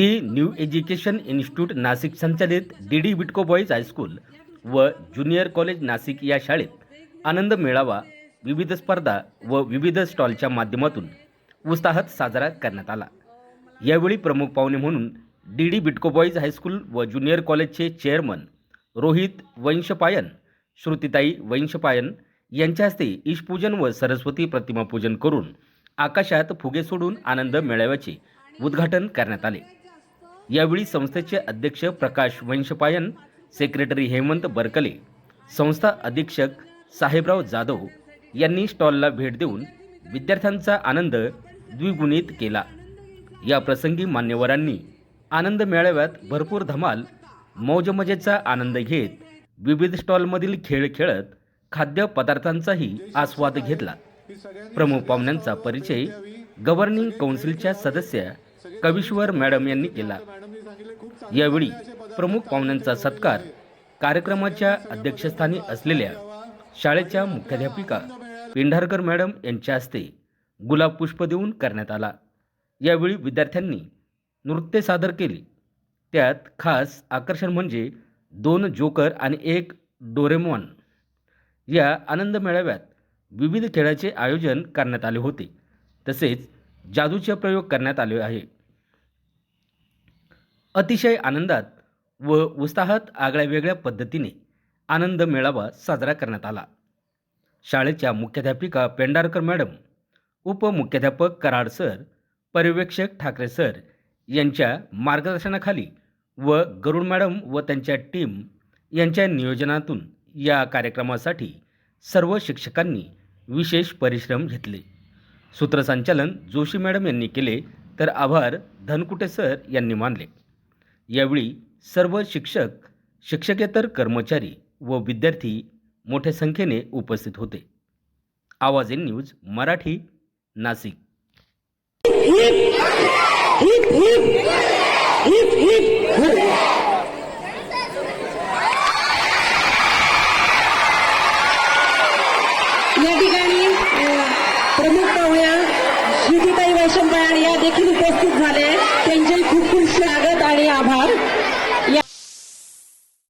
The new education institute Nashik संचालित D D Bytco boys high school व junior college Nashik या शाळेत आनंद मेळावा विविध स्पर्धा व विविध स्टॉलच्या माध्यमातून उत्साहात साजरा करण्यात आला. यावेळी प्रमुख पाहुणे म्हणून D D Bytco boys high school व ज्युनियर कॉलेजचे चेअरमन रोहित वंशपायन श्रुतिताई वंशपायन यांच्या हस्ते ईशपूजन व सरस्वती प्रतिमा पूजन करून आकाशात फुगे सोडून आनंद मेळाव्याचे उद्घाटन करण्यात आले. यावेळी संस्थेचे अध्यक्ष प्रकाश वंशपायन सेक्रेटरी हेमंत बरकले संस्था अधीक्षक साहेबराव जाधव यांनी स्टॉलला भेट देऊन विद्यार्थ्यांचा आनंद द्विगुणित केला. या प्रसंगी मान्यवरांनी आनंद मेळाव्यात भरपूर धमाल मौजमजेचा आनंद घेत विविध स्टॉलमधील खेळ खेळत खाद्यपदार्थांचाही आस्वाद घेतला. प्रमुख पाहुण्यांचा परिचय गव्हर्निंग कौन्सिलच्या सदस्या कविश्वर मॅडम यांनी केला. यावेळी प्रमुख पाहुण्यांचा सत्कार कार्यक्रमाच्या अध्यक्षस्थानी असलेल्या शाळेच्या मुख्याध्यापिका पेंढारकर मॅडम यांच्या हस्ते गुलाब पुष्प देऊन करण्यात आला. यावेळी विद्यार्थ्यांनी नृत्य सादर केले. त्यात खास आकर्षण म्हणजे दोन जोकर आणि एक डोरेमॉन. या आनंद मेळाव्यात विविध खेळाचे आयोजन करण्यात आले होते. तसेच जादूचे प्रयोग करण्यात आले आहे. अतिशय आनंदात व उत्साहात आगळ्या वेगळ्या पद्धतीने आनंद मेळावा साजरा करण्यात आला. शाळेच्या मुख्याध्यापिका पेंडारकर मॅडम उपमुख्याध्यापक कराड सर पर्यवेक्षक ठाकरे सर यांच्या मार्गदर्शनाखाली व गरुड मॅडम व त्यांच्या टीम यांच्या नियोजनातून या कार्यक्रमासाठी सर्व शिक्षकांनी विशेष परिश्रम घेतले. सूत्रसंचालन जोशी मॅडम यांनी केले तर आभार धनकुटे सर यांनी मानले. यावेळी सर्व शिक्षक शिक्षकेतर कर्मचारी व विद्यार्थी मोठ्या संख्येने उपस्थित होते. Awaaz in news Marathi Nashik. या ठिकाणी प्रमुख पाहुण्या या देखील उपस्थित झाले.